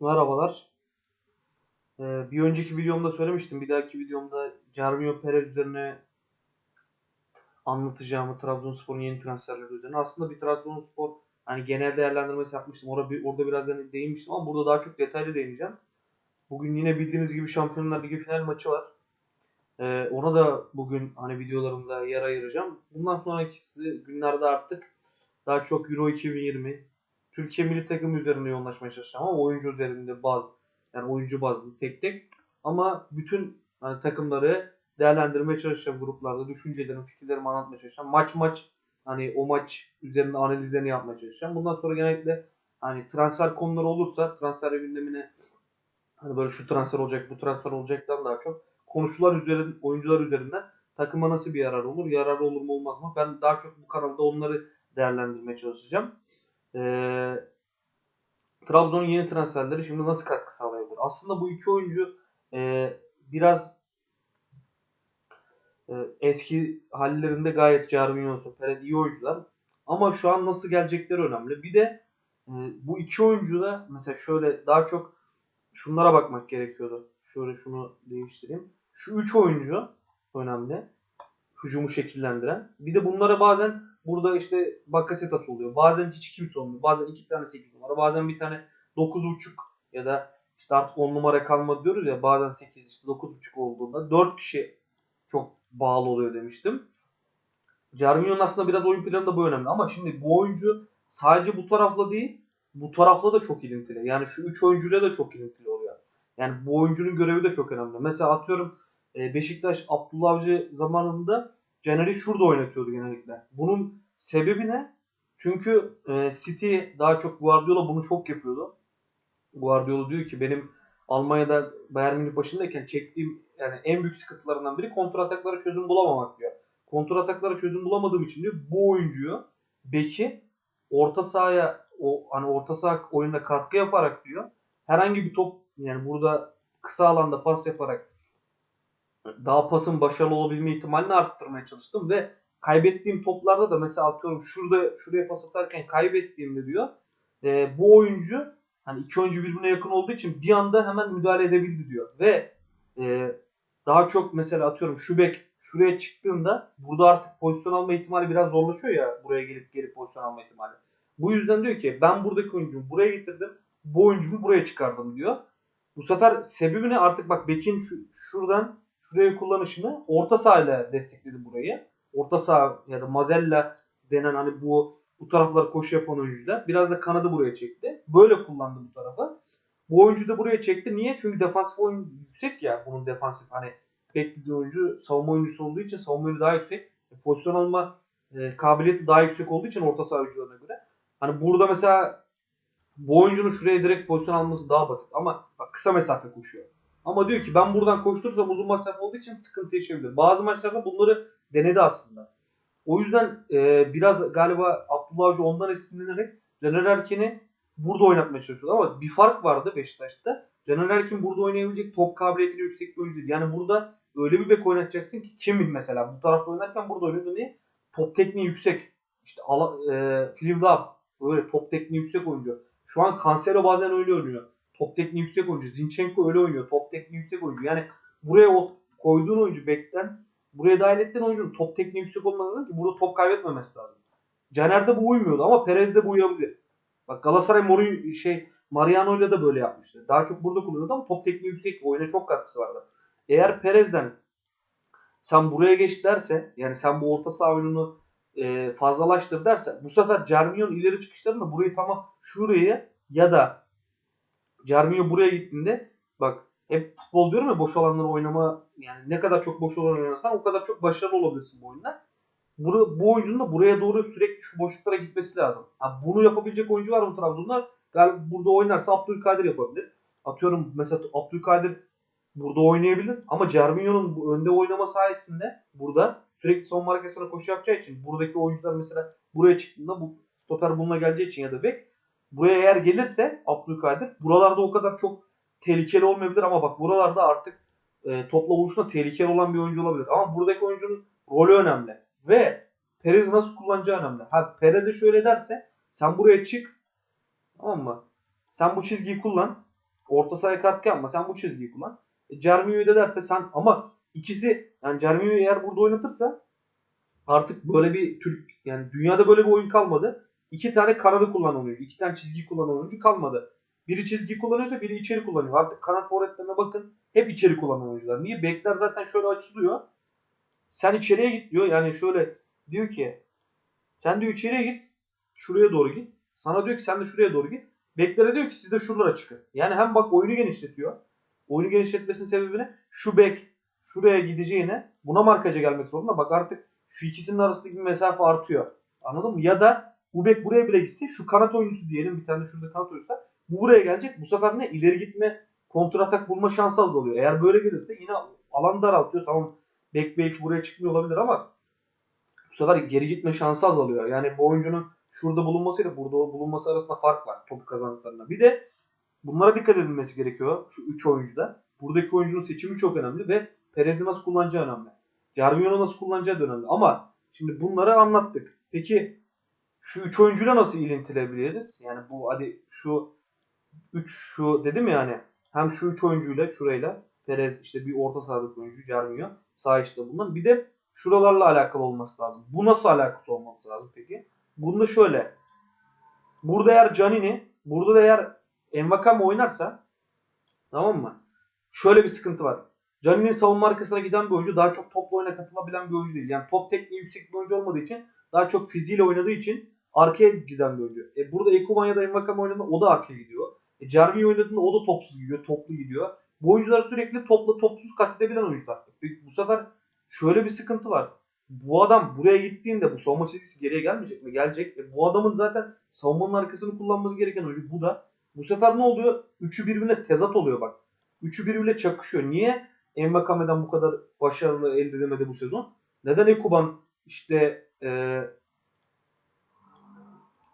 Merhabalar. Ee, bir önceki videomda söylemiştim. Bir dahaki videomda Jervinho Perez üzerine anlatacağımı Trabzonspor'un yeni transferleri üzerine. Aslında bir Trabzonspor hani genel değerlendirmesi yapmıştım. Orada, bir, orada biraz hani değinmiştim ama burada daha çok detaylı değineceğim. Bugün yine bildiğiniz gibi Şampiyonlar Ligi final maçı var. Ee, ona da bugün hani videolarımda yer ayıracağım. Bundan sonraki günlerde artık daha çok Euro 2020, Türkiye milli takımı üzerine yoğunlaşmaya çalışacağım ama oyuncu üzerinde baz yani oyuncu bazlı tek tek ama bütün hani takımları değerlendirmeye çalışacağım gruplarda düşüncelerimi, fikirlerimi anlatmaya çalışacağım. Maç maç hani o maç üzerinde analizlerini yapmaya çalışacağım. Bundan sonra genellikle hani transfer konuları olursa transfer gündemine hani böyle şu transfer olacak, bu transfer olacaktan daha çok konuşular üzerinden, oyuncular üzerinden takıma nasıl bir yarar olur, yarar olur mu olmaz mı? Ben daha çok bu kanalda onları değerlendirmeye çalışacağım. Ee, Trabzon'un yeni transferleri şimdi nasıl katkı sağlayabilir? Aslında bu iki oyuncu e, biraz e, eski hallerinde gayet Jarvinho Perez iyi oyuncular. Ama şu an nasıl gelecekleri önemli. Bir de e, bu iki oyuncu da mesela şöyle daha çok şunlara bakmak gerekiyordu. Şöyle şunu değiştireyim. Şu üç oyuncu önemli. Hücumu şekillendiren. Bir de bunlara bazen burada işte Bakasetas oluyor. Bazen hiç kimse olmuyor. Bazen iki tane 8 numara. Bazen bir tane 9.5 ya da işte artık 10 numara kalmadı diyoruz ya. Bazen 8 işte 9.5 olduğunda 4 kişi çok bağlı oluyor demiştim. Jarvinho'nun aslında biraz oyun planında bu önemli. Ama şimdi bu oyuncu sadece bu tarafla değil bu tarafla da çok ilintili. Yani şu 3 oyuncuyla da çok ilintili oluyor. Yani bu oyuncunun görevi de çok önemli. Mesela atıyorum e, Beşiktaş Abdullah Avcı zamanında Caner'i şurada oynatıyordu genellikle. Bunun sebebi ne? Çünkü e, City daha çok Guardiola bunu çok yapıyordu. Guardiola diyor ki benim Almanya'da Bayern Münih başındayken çektiğim yani en büyük sıkıntılarından biri kontrataklara çözüm bulamamak diyor. Kontrataklara çözüm bulamadığım için diyor bu oyuncuyu beki orta sahaya o hani orta saha oyunda katkı yaparak diyor herhangi bir top yani burada kısa alanda pas yaparak daha pasın başarılı olabilme ihtimalini arttırmaya çalıştım ve kaybettiğim toplarda da mesela atıyorum şurada şuraya pas atarken kaybettiğimde diyor e, bu oyuncu hani iki oyuncu birbirine yakın olduğu için bir anda hemen müdahale edebildi diyor ve e, daha çok mesela atıyorum şu bek şuraya çıktığında burada artık pozisyon alma ihtimali biraz zorlaşıyor ya buraya gelip geri pozisyon alma ihtimali. Bu yüzden diyor ki ben buradaki oyuncumu buraya getirdim bu oyuncumu buraya çıkardım diyor. Bu sefer sebebi ne? Artık bak Bekin şu, şuradan şuraya kullanışını orta sahayla destekledi burayı. Orta saha ya da Mazella denen hani bu bu taraflara koşu yapan oyuncular biraz da kanadı buraya çekti. Böyle kullandı bu tarafa. Bu oyuncu da buraya çekti. Niye? Çünkü defansif oyun yüksek ya bunun defansif hani beklediği oyuncu savunma oyuncusu olduğu için savunma oyunu daha yüksek. E, pozisyon alma e, kabiliyeti daha yüksek olduğu için orta saha oyuncularına göre. Hani burada mesela bu oyuncunun şuraya direkt pozisyon alması daha basit ama bak kısa mesafe koşuyor. Ama diyor ki ben buradan koşturursam uzun mesafe olduğu için sıkıntı yaşayabilir. Bazı maçlarda bunları denedi aslında. O yüzden e, biraz galiba Abdullah Avcı ondan esinlenerek Caner Erkin'i burada oynatmaya çalışıyordu. Ama bir fark vardı Beşiktaş'ta. Caner Erkin burada oynayabilecek top kabiliyetini yüksek bir oyuncu. Yani burada öyle bir bek oynatacaksın ki kim mesela bu tarafta oynarken burada oynuyordu niye? Top tekniği yüksek. İşte ala, e, Phil Love öyle top tekniği yüksek oyuncu. Şu an Cancelo bazen öyle oynuyor. Top tekniği yüksek oyuncu. Zinchenko öyle oynuyor. Top tekniği yüksek oyuncu. Yani buraya o koyduğun oyuncu bekten buraya dahil ettiğin oyuncunun top tekniği yüksek olması lazım ki burada top kaybetmemesi lazım. Caner'de bu uymuyordu ama Perez'de bu uyabilir. Bak Galatasaray Mori şey Mariano ile de böyle yapmıştı. Daha çok burada kullanıyordu ama top tekniği yüksek. Oyuna çok katkısı vardı. Eğer Perez'den sen buraya geç derse yani sen bu orta saha oyununu e, fazlalaştır derse bu sefer Cerminho'nun ileri çıkışlarında burayı tamam şuraya ya da Cerminho buraya gittiğinde bak hep futbol diyorum ya boş alanları oynama yani ne kadar çok boş alan oynarsan o kadar çok başarılı olabilirsin bu oyunda. Bu, bu oyuncunun da buraya doğru sürekli şu boşluklara gitmesi lazım. Ha, bunu yapabilecek oyuncu var mı Trabzon'da? Galiba burada oynarsa Abdülkadir yapabilir. Atıyorum mesela Abdülkadir burada oynayabilir ama Cerminho'nun önde oynama sayesinde burada sürekli savunma arkasına koşu yapacağı için buradaki oyuncular mesela buraya çıktığında bu stoper bununla geleceği için ya da bek buraya eğer gelirse Abdülkadir buralarda o kadar çok tehlikeli olmayabilir ama bak buralarda artık e, topla vuruşunda tehlikeli olan bir oyuncu olabilir. Ama buradaki oyuncunun rolü önemli. Ve Perez nasıl kullanacağı önemli. Ha Perez'e şöyle derse sen buraya çık tamam mı? Sen bu çizgiyi kullan. orta sahaya katkı yapma. Sen bu çizgiyi kullan. E, Cervinho'yu da derse sen ama ikisi yani Cervinho'yu eğer burada oynatırsa artık böyle bir Türk yani dünyada böyle bir oyun kalmadı. İki tane kanadı kullanan oyuncu, iki tane çizgi kullanan oyuncu kalmadı. Biri çizgi kullanıyorsa biri içeri kullanıyor. Artık kanat forvetlerine bakın. Hep içeri kullanan oyuncular. Niye? Bekler zaten şöyle açılıyor. Sen içeriye git diyor. Yani şöyle diyor ki sen diyor içeriye git. Şuraya doğru git. Sana diyor ki sen de şuraya doğru git. Beklere diyor ki siz de şuralara çıkın. Yani hem bak oyunu genişletiyor. Oyunu genişletmesinin sebebi ne? Şu bek şuraya gideceğine buna markaja gelmek zorunda. Bak artık şu ikisinin arasındaki bir mesafe artıyor. Anladın mı? Ya da bu bek buraya bile gitse şu kanat oyuncusu diyelim bir tane şurada kanat oyuncusu. Bu buraya gelecek. Bu sefer ne? İleri gitme kontratak bulma şansı azalıyor. Eğer böyle gelirse yine alan daraltıyor. Tamam bek belki buraya çıkmıyor olabilir ama bu sefer geri gitme şansı azalıyor. Yani bu oyuncunun şurada bulunmasıyla burada bulunması arasında fark var topu kazandıklarına. Bir de bunlara dikkat edilmesi gerekiyor şu 3 oyuncuda. Buradaki oyuncunun seçimi çok önemli ve Perez'i nasıl kullanacağı önemli. Cervinho'nu nasıl kullanacağı da önemli. Ama şimdi bunları anlattık. Peki şu 3 oyuncuyla nasıl ilintilebiliriz? Yani bu hadi şu 3 şu dedim ya yani hem şu 3 oyuncuyla şurayla Perez işte bir orta sahadaki oyuncu Cervinho sağ işte bundan. Bir de şuralarla alakalı olması lazım. Bu nasıl alakası olması lazım peki? Bunda şöyle. Burada eğer Canini, burada da eğer Envakame oynarsa tamam mı? Şöyle bir sıkıntı var. Canini'nin savunma arkasına giden bir oyuncu daha çok topla oyuna katılabilen bir oyuncu değil. Yani top tekniği yüksek bir oyuncu olmadığı için daha çok fiziğiyle oynadığı için arkaya giden bir oyuncu. E burada Ekuban ya da Envakame oynadığında o da arkaya gidiyor. E Cervinho oynadığında o da topsuz gidiyor, toplu gidiyor. Bu oyuncular sürekli topla topsuz kat edebilen oyuncular. Peki bu sefer şöyle bir sıkıntı var. Bu adam buraya gittiğinde bu savunma çizgisi geriye gelmeyecek mi? Gelecek. E bu adamın zaten savunmanın arkasını kullanması gereken oyuncu bu da. Bu sefer ne oluyor? Üçü birbirine tezat oluyor bak. Üçü birbirine çakışıyor. Niye Envakame'den bu kadar başarılı elde edemedi bu sezon? Neden Ekuban işte e,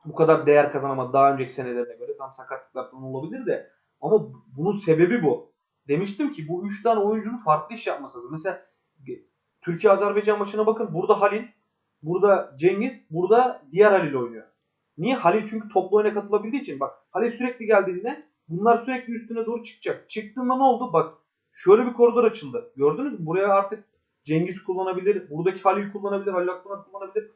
bu kadar değer kazanamadı daha önceki senelerine göre? Tam sakatlıklar falan olabilir de. Ama bunun sebebi bu. Demiştim ki bu üç tane oyuncunun farklı iş yapması lazım. Mesela Türkiye-Azerbaycan maçına bakın. Burada Halil, burada Cengiz, burada diğer Halil oynuyor. Niye? Halil çünkü toplu oyuna katılabildiği için. Bak Halil sürekli geldiğinde bunlar sürekli üstüne doğru çıkacak. Çıktığında ne oldu? Bak şöyle bir koridor açıldı. Gördünüz mü? Buraya artık Cengiz kullanabilir. Buradaki Halil kullanabilir. Halil Akpınar kullanabilir.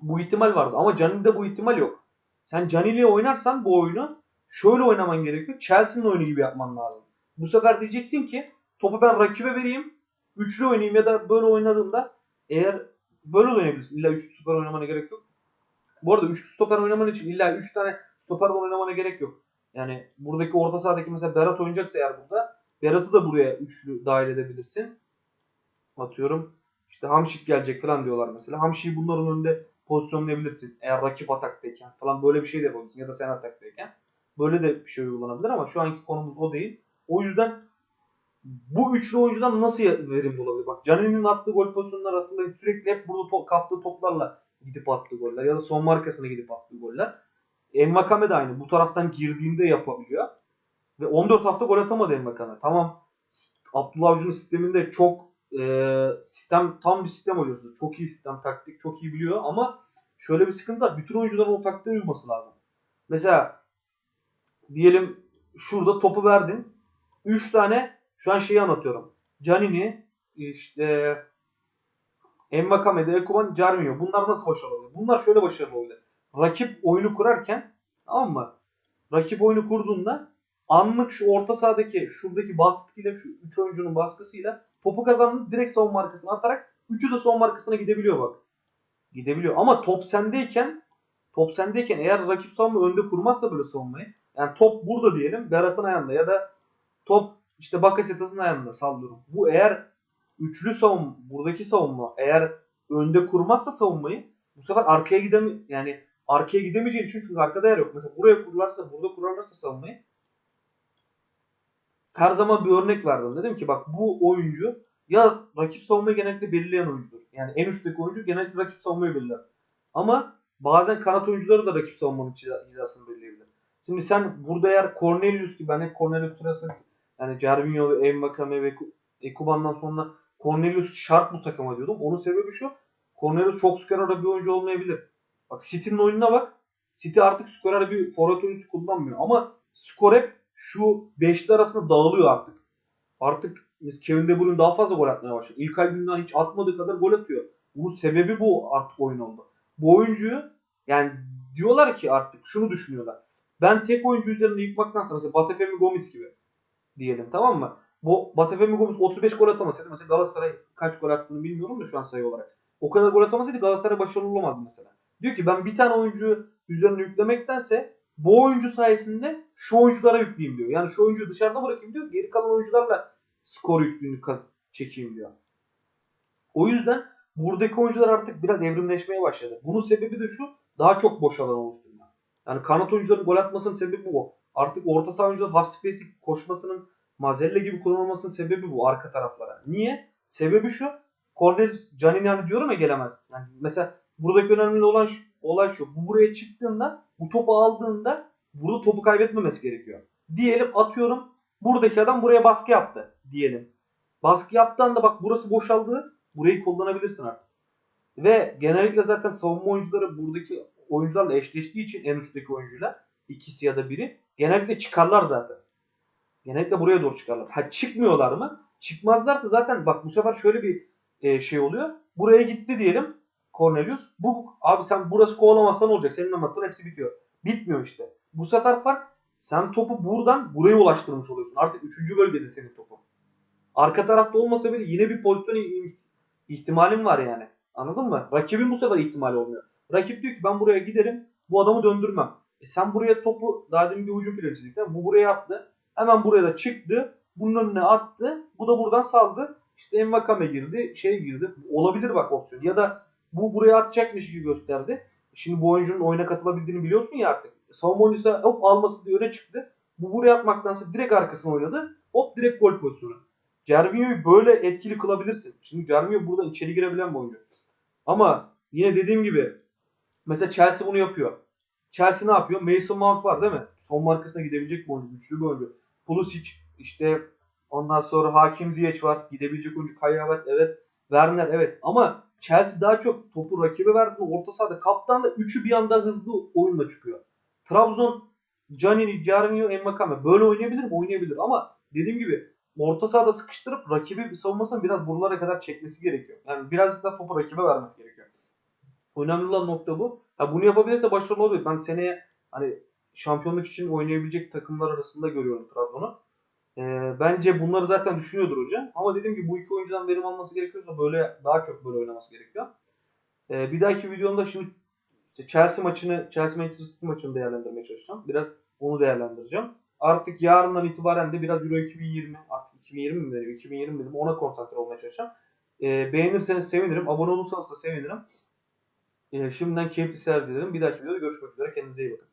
Bu ihtimal vardı. Ama Canili'de bu ihtimal yok. Sen Canili'ye oynarsan bu oyunu şöyle oynaman gerekiyor. Chelsea'nin oyunu gibi yapman lazım. Bu sefer diyeceksin ki topu ben rakibe vereyim. Üçlü oynayayım ya da böyle oynadığımda eğer böyle de oynayabilirsin. İlla üçlü stoper oynamana gerek yok. Bu arada üçlü stoper oynaman için illa üç tane stoper oynamana gerek yok. Yani buradaki orta sahadaki mesela Berat oynayacaksa eğer burada Berat'ı da buraya üçlü dahil edebilirsin. Atıyorum işte Hamşik gelecek falan diyorlar mesela. Hamşik'i bunların önünde pozisyonlayabilirsin. Eğer rakip ataktayken falan böyle bir şey de yapabilirsin. Ya da sen ataktayken. Böyle de bir şey uygulanabilir ama şu anki konumuz o değil. O yüzden bu üçlü oyuncudan nasıl verimli olabilir? Bak Canini'nin attığı gol pozisyonları hatırlayın. Sürekli hep burada to- kaptığı toplarla gidip attığı goller. Ya da son markasına gidip attığı goller. Envakame de aynı. Bu taraftan girdiğinde yapabiliyor. Ve 14 hafta gol atamadı Envakame. Tamam Abdullah Avcı'nın sisteminde çok e, sistem tam bir sistem hocası. Çok iyi sistem, taktik çok iyi biliyor ama şöyle bir sıkıntı var. Bütün oyuncuların o taktiğe uyması lazım. Mesela diyelim şurada topu verdin. 3 tane şu an şeyi anlatıyorum. Canini, işte Envakame'de, Ekuban, Cervinho. Bunlar nasıl başarılı oluyor? Bunlar şöyle başarılı oluyor. Rakip oyunu kurarken tamam mı? Rakip oyunu kurduğunda anlık şu orta sahadaki şuradaki baskıyla şu 3 oyuncunun baskısıyla topu kazandı direkt savunma arkasına atarak üçü de savunma arkasına gidebiliyor bak. Gidebiliyor ama top sendeyken top sendeyken eğer rakip savunma önde kurmazsa böyle savunmayı yani top burada diyelim Berat'ın ayağında ya da top işte Bakasetas'ın ayağında sallıyorum. Bu eğer üçlü savunma buradaki savunma eğer önde kurmazsa savunmayı bu sefer arkaya gidem yani arkaya gidemeyeceği için çünkü arkada yer yok. Mesela buraya kurarsa burada kurarlarsa savunmayı her zaman bir örnek verdim. Dedim ki bak bu oyuncu ya rakip savunmayı genellikle belirleyen oyuncudur. Yani en üstteki oyuncu genellikle rakip savunmayı belirler. Ama bazen kanat oyuncuları da rakip savunmanın hizasını belirleyebilir. Şimdi sen burada eğer Cornelius gibi ben hep Cornelius Turas'ı yani Cervinho ve Envakame ve Ekuban'dan sonra Cornelius şart bu takıma diyordum. Onun sebebi şu. Cornelius çok skorera bir oyuncu olmayabilir. Bak City'nin oyununa bak. City artık skorera bir forvet oyuncusu kullanmıyor. Ama skor hep şu beşli arasında dağılıyor artık. Artık Kevin De Bruyne daha fazla gol atmaya başladı. İlkay Gündoğan hiç atmadığı kadar gol atıyor. Bunun sebebi bu artık oyun oldu. Bu oyuncuyu yani diyorlar ki artık şunu düşünüyorlar. Ben tek oyuncu üzerinde yıkmaktansa mesela Batefemi Gomis gibi diyelim tamam mı? Bu Batefemi Gomis 35 gol atamasaydı mesela Galatasaray kaç gol attığını bilmiyorum da şu an sayı olarak. O kadar gol atamasaydı Galatasaray başarılı olamazdı mesela. Diyor ki ben bir tane oyuncu üzerine yüklemektense bu oyuncu sayesinde şu oyunculara yükleyeyim diyor. Yani şu oyuncuyu dışarıda bırakayım diyor. Geri kalan oyuncularla skor yüklüğünü çekeyim diyor. O yüzden buradaki oyuncular artık biraz evrimleşmeye başladı. Bunun sebebi de şu daha çok boş alan oluşturma. Yani kanat oyuncuların gol atmasının sebebi bu. Artık orta saha oyuncuların half space'i koşmasının Mazella gibi kullanılmasının sebebi bu arka taraflara. Niye? Sebebi şu. Cornel Canini yani diyorum ya gelemez. Yani mesela buradaki önemli olan şu, olay şu. Bu buraya çıktığında bu topu aldığında burada topu kaybetmemesi gerekiyor. Diyelim atıyorum buradaki adam buraya baskı yaptı diyelim. Baskı yaptığında bak burası boşaldı. Burayı kullanabilirsin artık. Ve genellikle zaten savunma oyuncuları buradaki oyuncularla eşleştiği için en üstteki oyuncuyla ikisi ya da biri genellikle çıkarlar zaten. Genellikle buraya doğru çıkarlar. Ha çıkmıyorlar mı? Çıkmazlarsa zaten bak bu sefer şöyle bir e, şey oluyor. Buraya gitti diyelim Cornelius. Bu abi sen burası kovalamazsan olacak? Senin anlattığın hepsi bitiyor. Bitmiyor işte. Bu sefer fark sen topu buradan buraya ulaştırmış oluyorsun. Artık 3. bölgede senin topun. Arka tarafta olmasa bile yine bir pozisyon ihtimalin var yani. Anladın mı? Rakibin bu sefer ihtimali olmuyor. Rakip diyor ki ben buraya giderim bu adamı döndürmem. E sen buraya topu daha demin bir hücum planı çizdik? Bu buraya attı. Hemen buraya da çıktı. Bunun önüne attı. Bu da buradan saldı. İşte Envakame girdi. Şey girdi. Olabilir bak opsiyon. Ya da bu buraya atacakmış gibi gösterdi. Şimdi bu oyuncunun oyuna katılabildiğini biliyorsun ya artık. Savunma oyuncusu hop alması diye öne çıktı. Bu buraya atmaktansa direkt arkasına oynadı. Hop direkt gol pozisyonu. Cervinho'yu böyle etkili kılabilirsin. Şimdi Cervinho burada içeri girebilen bir oyuncu. Ama yine dediğim gibi mesela Chelsea bunu yapıyor. Chelsea ne yapıyor? Mason Mount var değil mi? Son markasına gidebilecek bir oyuncu. Güçlü bir oyuncu. Pulisic işte ondan sonra Hakim Ziyech var. Gidebilecek oyuncu. Kai Havertz evet. Werner evet. Ama Chelsea daha çok topu rakibe verdiğinde orta sahada kaptan da üçü bir anda hızlı oyunla çıkıyor. Trabzon Canini, Cervinho, Envakame böyle oynayabilir mi? Oynayabilir ama dediğim gibi orta sahada sıkıştırıp rakibi savunmasını biraz buralara kadar çekmesi gerekiyor. Yani birazcık daha topu rakibe vermesi gerekiyor. Önemli olan nokta bu. Ha bunu yapabilirse başarılı olabilir. Ben seneye hani şampiyonluk için oynayabilecek takımlar arasında görüyorum Trabzon'u. Ee, bence bunları zaten düşünüyordur hoca. Ama dediğim gibi bu iki oyuncudan verim alması gerekiyorsa böyle daha çok böyle oynaması gerekiyor. Ee, bir dahaki videomda şimdi işte Chelsea maçını, Chelsea Manchester City maçını değerlendirmeye çalışacağım. Biraz onu değerlendireceğim. Artık yarından itibaren de biraz Euro 2020, artık 2020 mi deniyor, 2020 dedim ona konsantre olmaya çalışacağım. Ee, beğenirseniz sevinirim. Abone olursanız da sevinirim. Ee, şimdiden keyifli seyirler dilerim. Bir dahaki videoda görüşmek üzere. Kendinize iyi bakın.